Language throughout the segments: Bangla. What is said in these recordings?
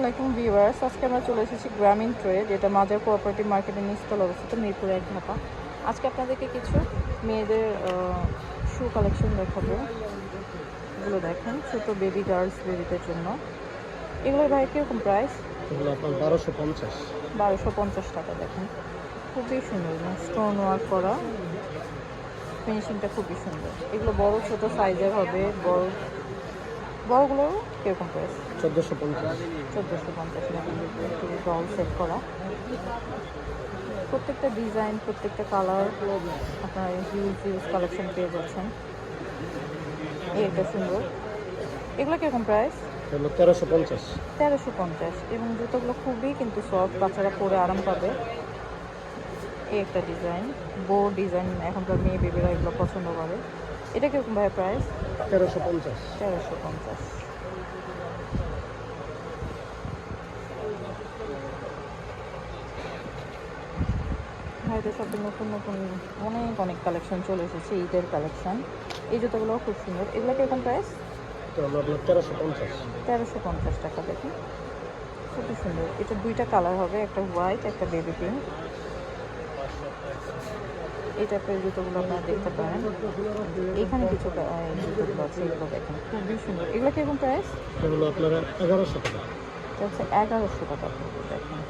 আলাইকুম ভিউয়ার্স আজকে আমরা চলে এসেছি গ্রামীণ ট্রেড এটা মাজার কোঅপারেটিভ মার্কেটের নিচতলা অবস্থিত মিরপুরে এক ঢাকা। আজকে আপনাদেরকে কিছু মেয়েদের শু কালেকশন দেখাবো। এগুলো দেখেন ছোট বেবি গার্লস বেবিদের জন্য। এগুলোর ভাই কীরকম প্রাইস বারোশো পঞ্চাশ। বারোশো পঞ্চাশ টাকা দেখেন। খুবই সুন্দর স্টোন ওয়ার্ক করা। ফিনিশিংটা খুবই সুন্দর। এগুলো বড় ছোট সাইজের হবে বড় বড়গুলো কীরকম প্রাইস চোদ্দোশো পঞ্চাশ। চোদ্দোশো পঞ্চাশ ডল সেট করা। প্রত্যেকটা ডিজাইন প্রত্যেকটা কালার আপনারা হিউজ হিউজ কালেকশন পেয়ে যাচ্ছেন। একটা সুন্দর এগুলো কীরকম প্রাইস তেরোশো পঞ্চাশ। তেরোশো পঞ্চাশ। এবং জুতোগুলো খুবই কিন্তু সফট বাচ্চারা পরে আরাম পাবে। এই একটা ডিজাইন বো ডিজাইন এখনকার মেয়ে বেবিরা এগুলো পছন্দ করে। এটা কীরকম ভাই প্রাইস তেরোশো পঞ্চাশ। তেরোশো পঞ্চাশ। ভাইদের সাথে নতুন নতুন অনেক অনেক কালেকশন চলে এসেছে ঈদের কালেকশন এই জুতোগুলো খুব সুন্দর। এগুলো কীরকম প্রাইস তেরোশো পঞ্চাশ। তেরোশো পঞ্চাশ টাকা দেখুন খুবই সুন্দর। এটা দুইটা কালার হবে একটা হোয়াইট একটা বেবি পিঙ্ক এই টাইপের জুতোগুলো আপনারা দেখতে পারেন। এখানে কিছু জুতোগুলো আছে এগুলো দেখেন। খুবই সুন্দর। এগুলো কীরকম প্রাইস এগুলো আপনার এগারোশো টাকা। হচ্ছে এগারোশো টাকা দেখেন।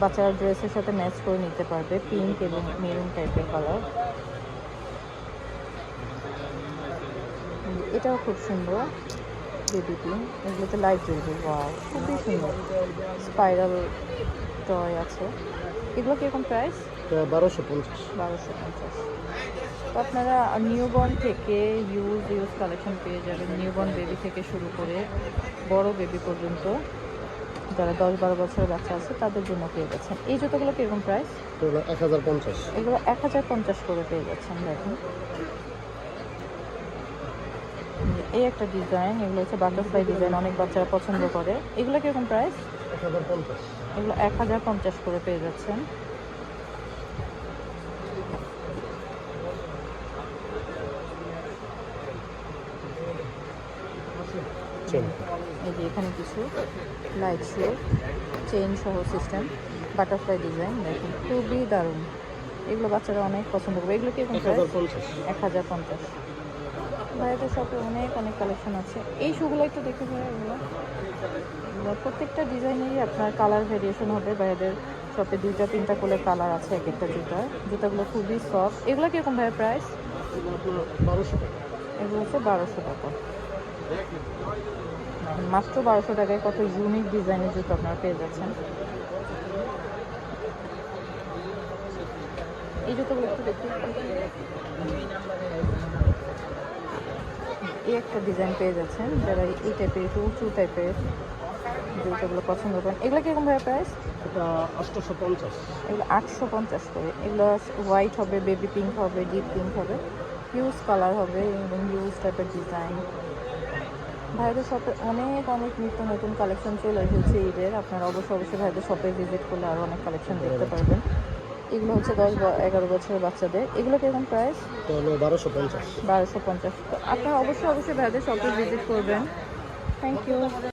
বাচ্চারা ড্রেসের সাথে ম্যাচ করে নিতে পারবে পিঙ্ক এবং মেরুন টাইপের কালার এটাও খুব সুন্দর বেবি পিঙ্ক এগুলোতে লাইট জ্বলবে ওয়াও খুবই সুন্দর। স্পাইরাল টয় আছে। এগুলো কীরকম প্রাইস বারোশো পঞ্চাশ। বারোশো পঞ্চাশ। তো আপনারা নিউবর্ন থেকে ইউজ ইউজ কালেকশন পেয়ে যাবেন। নিউবর্ন বেবি থেকে শুরু করে বড় বেবি পর্যন্ত যারা দশ বারো বছরের বাচ্চা আছে তাদের জন্য পেয়ে যাচ্ছেন। এই জুতোগুলো কীরকম প্রাইস এগুলো এক হাজার পঞ্চাশ। এগুলো এক হাজার পঞ্চাশ করে পেয়ে যাচ্ছেন দেখুন। এই একটা ডিজাইন এগুলো হচ্ছে বাটারফ্লাই ডিজাইন অনেক বাচ্চারা পছন্দ করে। এগুলো কীরকম প্রাইস এক হাজার পঞ্চাশ। এগুলো এক হাজার পঞ্চাশ করে পেয়ে যাচ্ছেন। চেন এই যে এখানে কিছু লাইট শো চেইন সহ সিস্টেম বাটারফ্লাই ডিজাইন দেখুন খুবই দারুণ। এগুলো বাচ্চারা অনেক পছন্দ করবে। এগুলো কি এক হাজার পঞ্চাশ। এক হাজার পঞ্চাশ। ভাইয়াদের শপে অনেক অনেক কালেকশন আছে। এই শুগুলো একটু দেখে ভাইয়া এগুলো। প্রত্যেকটা ডিজাইনেরই আপনার কালার ভেরিয়েশন হবে। ভাইয়াদের শপে দুইটা তিনটা করে কালার আছে এক একটা জুতার। জুতাগুলো খুবই সফট এগুলো কীরকম ভাইয়ের প্রাইস এগুলো হচ্ছে বারোশো টাকা। মাত্র বারোশো টাকায় কত ইউনিক ডিজাইনের জুতো আপনারা পেয়ে যাচ্ছেন। এই জুতোগুলো একটু দেখতে এই একটা ডিজাইন পেয়ে যাচ্ছেন যারা এই টাইপের একটু উঁচু টাইপের জুতোগুলো পছন্দ করেন। এগুলো কীরকম ভাবে প্রাইস এটা আটশোশো পঞ্চাশ। এগুলো আটশো পঞ্চাশ করে। এগুলো হোয়াইট হবে বেবি পিঙ্ক হবে ডিপ পিঙ্ক হবে। হিউজ কালার হবে এবং হিউজ টাইপের ডিজাইন ভাইদের শপে অনেক অনেক নিত্য নতুন কালেকশন চলে এসেছে ঈদের। আপনারা অবশ্যই অবশ্যই ভাইদের শপে ভিজিট করলে আরও অনেক কালেকশন দেখতে পারবেন। এগুলো হচ্ছে দশ এগারো বছরের বাচ্চাদের। এগুলো কীরকম প্রাইস বারোশো পঞ্চাশ। বারোশো পঞ্চাশ। আপনারা অবশ্যই অবশ্যই ভাইদের শপে ভিজিট করবেন। Thank you